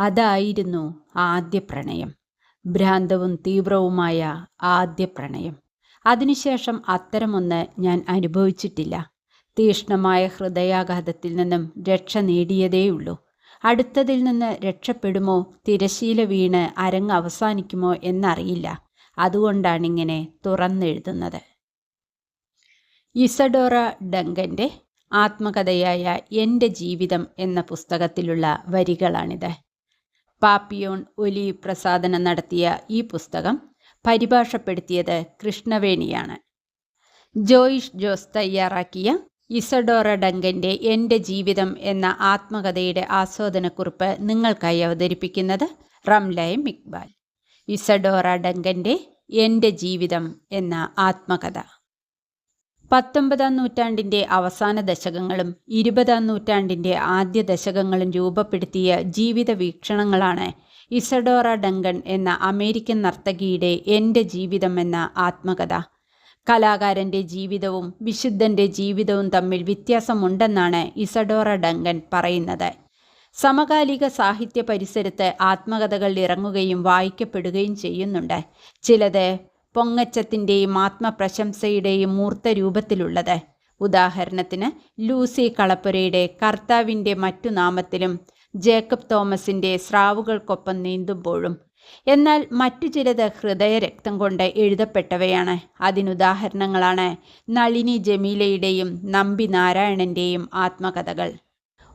അതായിരുന്നു ആദ്യ പ്രണയം ഭ്രാന്തവും തീവ്രവുമായ ആദ്യ പ്രണയം അതിനുശേഷം അത്തരമൊന്ന് ഞാൻ അനുഭവിച്ചിട്ടില്ല. തീഷ്ണമായ ഹൃദയാഘാതത്തിൽ നിന്നും രക്ഷ നേടിയതേയുള്ളൂ. അടുത്തതിൽ നിന്ന് രക്ഷപ്പെടുമോ തിരശീല വീണ് അരങ്ങ് അവസാനിക്കുമോ എന്നറിയില്ല. അതുകൊണ്ടാണിങ്ങനെ തുറന്നെഴുതുന്നത്. ഇസഡോറ ഡങ്കന്റെ ആത്മകഥയായ എന്റെ ജീവിതം എന്ന പുസ്തകത്തിലുള്ള വരികളാണിത്. പാപ്പിയോൺ ഒലി പ്രസാദനം നടത്തിയ ഈ പുസ്തകം പരിഭാഷപ്പെടുത്തിയത് കൃഷ്ണവേണിയാണ്. ജോയിഷ് ജോസ് തയ്യാറാക്കിയ ഇസഡോറ ഡങ്കന്റെ എന്റെ ജീവിതം എന്ന ആത്മകഥയുടെ ആസ്വാദനക്കുറിപ്പ് നിങ്ങൾക്കായി അവതരിപ്പിക്കുന്നത് റംലയം ഇക്ബാൽ. ഇസഡോറ ഡങ്കന്റെ എന്റെ ജീവിതം എന്ന ആത്മകഥ. പത്തൊമ്പതാം നൂറ്റാണ്ടിന്റെ അവസാന ദശകങ്ങളും ഇരുപതാം നൂറ്റാണ്ടിന്റെ ആദ്യ ദശകങ്ങളും രൂപപ്പെടുത്തിയ ജീവിത വീക്ഷണങ്ങളാണ് ഇസഡോറ ഡങ്കൺ എന്ന അമേരിക്കൻ നർത്തകിയുടെ എന്റെ ജീവിതം എന്ന ആത്മകഥ. കലാകാരന്റെ ജീവിതവും വിശുദ്ധന്റെ ജീവിതവും തമ്മിൽ വ്യത്യാസമുണ്ടെന്നാണ് ഇസഡോറ ഡങ്കൻ പറയുന്നത്. സമകാലിക സാഹിത്യ പരിസരത്ത് ആത്മകഥകൾ ഇറങ്ങുകയും വായിക്കപ്പെടുകയും ചെയ്യുന്നുണ്ട്. ചിലത് പൊങ്ങച്ചത്തിന്റെയും ആത്മപ്രശംസയുടെയും മൂർത്ത രൂപത്തിലുള്ളത് ഉദാഹരണത്തിന് ലൂസി കളപ്പുരയുടെ കർത്താവിന്റെ മറ്റു നാമത്തിലും ജേക്കബ് തോമസിന്റെ സ്രാവുകൾക്കൊപ്പം നീന്തുമ്പോഴും എന്നാൽ മറ്റു ചിലത് ഹൃദയരക്തം കൊണ്ട് എഴുതപ്പെട്ടവയാണ്. അതിനുദാഹരണങ്ങളാണ് നളിനി ജമീലയുടെയും നമ്പി നാരായണന്റെയും ആത്മകഥകൾ.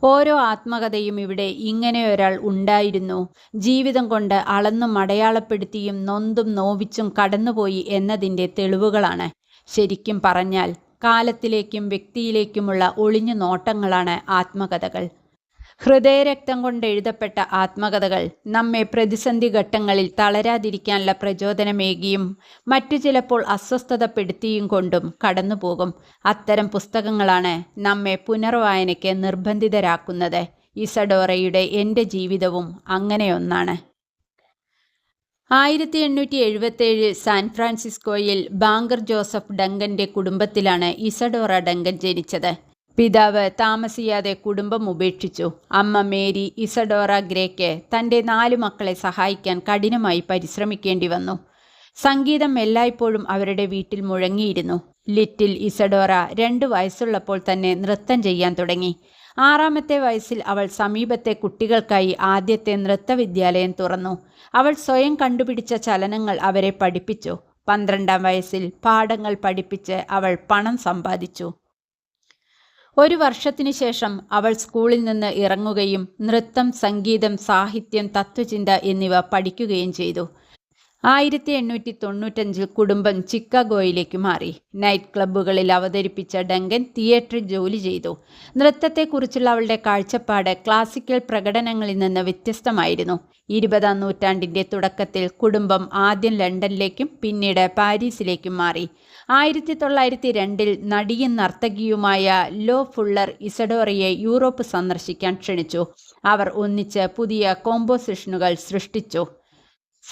ഓരോ ആത്മകഥയും ഇവിടെ ഇങ്ങനെ ഒരാൾ ഉണ്ടായിരുന്നു. ജീവിതം കൊണ്ട് അളന്നും അടയാളപ്പെടുത്തിയും നൊന്തും നോവിച്ചും കടന്നുപോയി എന്നതിന്റെ തെളിവുകളാണ്. ശരിക്കും പറഞ്ഞാൽ കാലത്തിലേക്കും വ്യക്തിയിലേക്കുമുള്ള ഒളിഞ്ഞു നോട്ടങ്ങളാണ് ആത്മകഥകൾ. ഹൃദയരക്തം കൊണ്ട് എഴുതപ്പെട്ട ആത്മകഥകൾ നമ്മെ പ്രതിസന്ധി ഘട്ടങ്ങളിൽ തളരാതിരിക്കാനുള്ള പ്രചോദനമേകിയും മറ്റു ചിലപ്പോൾ അസ്വസ്ഥതപ്പെടുത്തിയും കൊണ്ടും കടന്നുപോകും. അത്തരം പുസ്തകങ്ങളാണ് നമ്മെ പുനർവായനയ്ക്ക് നിർബന്ധിതരാക്കുന്നത്. ഇസഡോറയുടെ എന്റെ ജീവിതവും അങ്ങനെയൊന്നാണ്. ആയിരത്തി എണ്ണൂറ്റി എഴുപത്തേഴ് സാൻ ഫ്രാൻസിസ്കോയിൽ ബാങ്കർ ജോസഫ് ഡങ്കന്റെ കുടുംബത്തിലാണ് ഇസഡോറ ഡങ്കൻ ജനിച്ചത്. പിതാവ് താമസിയാതെ കുടുംബം ഉപേക്ഷിച്ചു. അമ്മ മേരി ഇസഡോറ ഗ്രേക്ക് തന്റെ നാല് മക്കളെ സഹായിക്കാൻ കഠിനമായി പരിശ്രമിക്കേണ്ടി വന്നു. സംഗീതം എല്ലായ്പ്പോഴും അവരുടെ വീട്ടിൽ മുഴങ്ങിയിരുന്നു. ലിറ്റിൽ ഇസഡോറ രണ്ട് വയസ്സുള്ളപ്പോൾ തന്നെ നൃത്തം ചെയ്യാൻ തുടങ്ങി. ആറാമത്തെ വയസ്സിൽ അവൾ സമീപത്തെ കുട്ടികൾക്കായി ആദ്യത്തെ നൃത്തവിദ്യാലയം തുറന്നു. അവൾ സ്വയം കണ്ടുപിടിച്ച ചലനങ്ങൾ അവരെ പഠിപ്പിച്ചു. പന്ത്രണ്ടാം വയസ്സിൽ പാഠങ്ങൾ പഠിപ്പിച്ച് അവൾ പണം സമ്പാദിച്ചു. ഒരു വർഷത്തിനു ശേഷം അവൾ സ്കൂളിൽ നിന്ന് ഇറങ്ങുകയും നൃത്തം സംഗീതം സാഹിത്യം തത്വചിന്ത എന്നിവ പഠിക്കുകയും ചെയ്തു. ആയിരത്തി എണ്ണൂറ്റി തൊണ്ണൂറ്റഞ്ചിൽ കുടുംബം ചിക്കാഗോയിലേക്ക് മാറി. നൈറ്റ് ക്ലബ്ബുകളിൽ അവതരിപ്പിച്ച ഡങ്കൻ തിയേറ്ററിൽ ജോലി ചെയ്തു. നൃത്തത്തെക്കുറിച്ചുള്ള അവളുടെ കാഴ്ചപ്പാട് ക്ലാസിക്കൽ പ്രകടനങ്ങളിൽ നിന്ന് വ്യത്യസ്തമായിരുന്നു. ഇരുപതാം നൂറ്റാണ്ടിന്റെ തുടക്കത്തിൽ കുടുംബം ആദ്യം ലണ്ടനിലേക്കും പിന്നീട് പാരീസിലേക്കും മാറി. ആയിരത്തി തൊള്ളായിരത്തി രണ്ടിൽ നടിയും നർത്തകിയുമായ ലോ ഫുള്ളർ ഇസഡോറിയെ യൂറോപ്പ് സന്ദർശിക്കാൻ ക്ഷണിച്ചു. അവർ ഒന്നിച്ച് പുതിയ കോമ്പോസിഷനുകൾ സൃഷ്ടിച്ചു.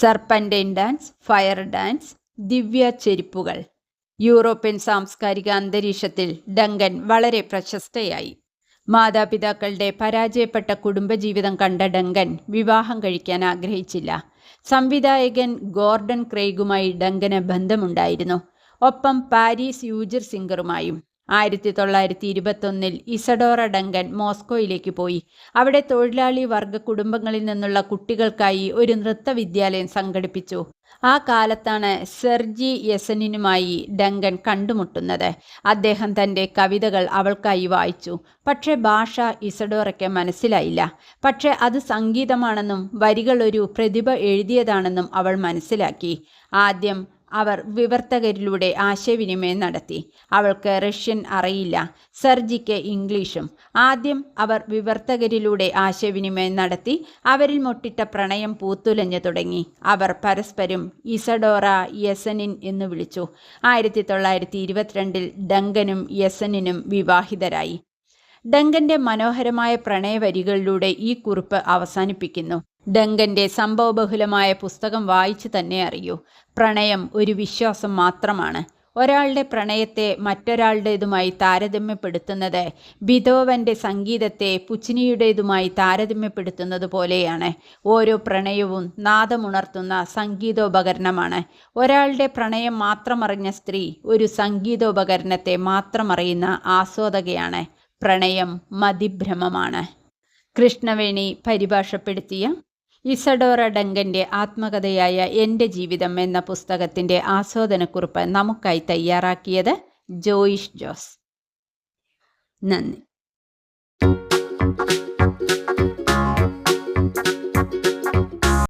സർപ്പന്റൈൻ ഡാൻസ് ഫയർ ഡാൻസ് ദിവ്യ ചെരിപ്പുകൾ. യൂറോപ്യൻ സാംസ്കാരിക അന്തരീക്ഷത്തിൽ ഡങ്കൻ വളരെ പ്രശസ്തയായി. മാതാപിതാക്കളുടെ പരാജയപ്പെട്ട കുടുംബജീവിതം കണ്ട ഡങ്കൻ വിവാഹം കഴിക്കാൻ ആഗ്രഹിച്ചില്ല. സംവിധായകൻ ഗോർഡൻ ക്രെയ്ഗുമായി ഡങ്കന് ബന്ധമുണ്ടായിരുന്നു. ഒപ്പം പാരീസ് യൂജർ സിംഗറുമായും. ആയിരത്തി തൊള്ളായിരത്തി ഇരുപത്തൊന്നിൽ ഇസഡോറ ഡങ്കൻ മോസ്കോയിലേക്ക് പോയി. അവിടെ തൊഴിലാളി വർഗ കുടുംബങ്ങളിൽ നിന്നുള്ള കുട്ടികൾക്കായി ഒരു നൃത്ത വിദ്യാലയം സംഘടിപ്പിച്ചു. ആ കാലത്താണ് സെർജി യസനിനുമായി ഡങ്കൻ കണ്ടുമുട്ടുന്നത്. അദ്ദേഹം തന്റെ കവിതകൾ അവൾക്കായി വായിച്ചു. പക്ഷേ ഭാഷ ഇസഡോറയ്ക്ക് മനസ്സിലായില്ല. പക്ഷേ അത് സംഗീതമാണെന്നും വരികൾ ഒരു പ്രതിഭ എഴുതിയതാണെന്നും അവൾ മനസ്സിലാക്കി. ആദ്യം അവർ വിവർത്തകരിലൂടെ ആശയവിനിമയം നടത്തി. അവൾക്ക് റഷ്യൻ അറിയില്ല. സർജിക്ക് ഇംഗ്ലീഷും. ആദ്യം അവർ വിവർത്തകരിലൂടെ ആശയവിനിമയം നടത്തി. അവരിൽ മുട്ടിട്ട പ്രണയം പൂത്തുലഞ്ഞു തുടങ്ങി. അവർ പരസ്പരം ഇസഡോറ യെസനിൻ എന്ന് വിളിച്ചു. ആയിരത്തി തൊള്ളായിരത്തി ഇരുപത്തിരണ്ടിൽ ഡങ്കനും യെസനിനും വിവാഹിതരായി. ഡങ്കന്റെ മനോഹരമായ പ്രണയവരികളിലൂടെ ഈ കുറിപ്പ് അവസാനിപ്പിക്കുന്നു. ഡങ്കന്റെ സംഭവബഹുലമായ പുസ്തകം വായിച്ചു തന്നെ അറിയൂ. പ്രണയം ഒരു വിശ്വാസം മാത്രമാണ്. ഒരാളുടെ പ്രണയത്തെ മറ്റൊരാളുടേതുമായി താരതമ്യപ്പെടുത്തുന്നത് ബിതോവന്റെ സംഗീതത്തെ പുച്ചിനിയുടേതുമായി താരതമ്യപ്പെടുത്തുന്നത് പോലെയാണ്. ഓരോ പ്രണയവും നാദമുണർത്തുന്ന സംഗീതോപകരണമാണ്. ഒരാളുടെ പ്രണയം മാത്രമറിഞ്ഞ സ്ത്രീ ഒരു സംഗീതോപകരണത്തെ മാത്രമറിയുന്ന ആസ്വാദകയാണ്. പ്രണയം മതിഭ്രമമാണ്. കൃഷ്ണവേണി പരിഭാഷപ്പെടുത്തിയ ഇസഡോറ ഡങ്കന്റെ ആത്മകഥയായ എന്റെ ജീവിതം എന്ന പുസ്തകത്തിന്റെ ആസ്വാദനക്കുറിപ്പ് നമുക്കായി തയ്യാറാക്കിയത് ജോയിഷ് ജോസ്. നന്ദി.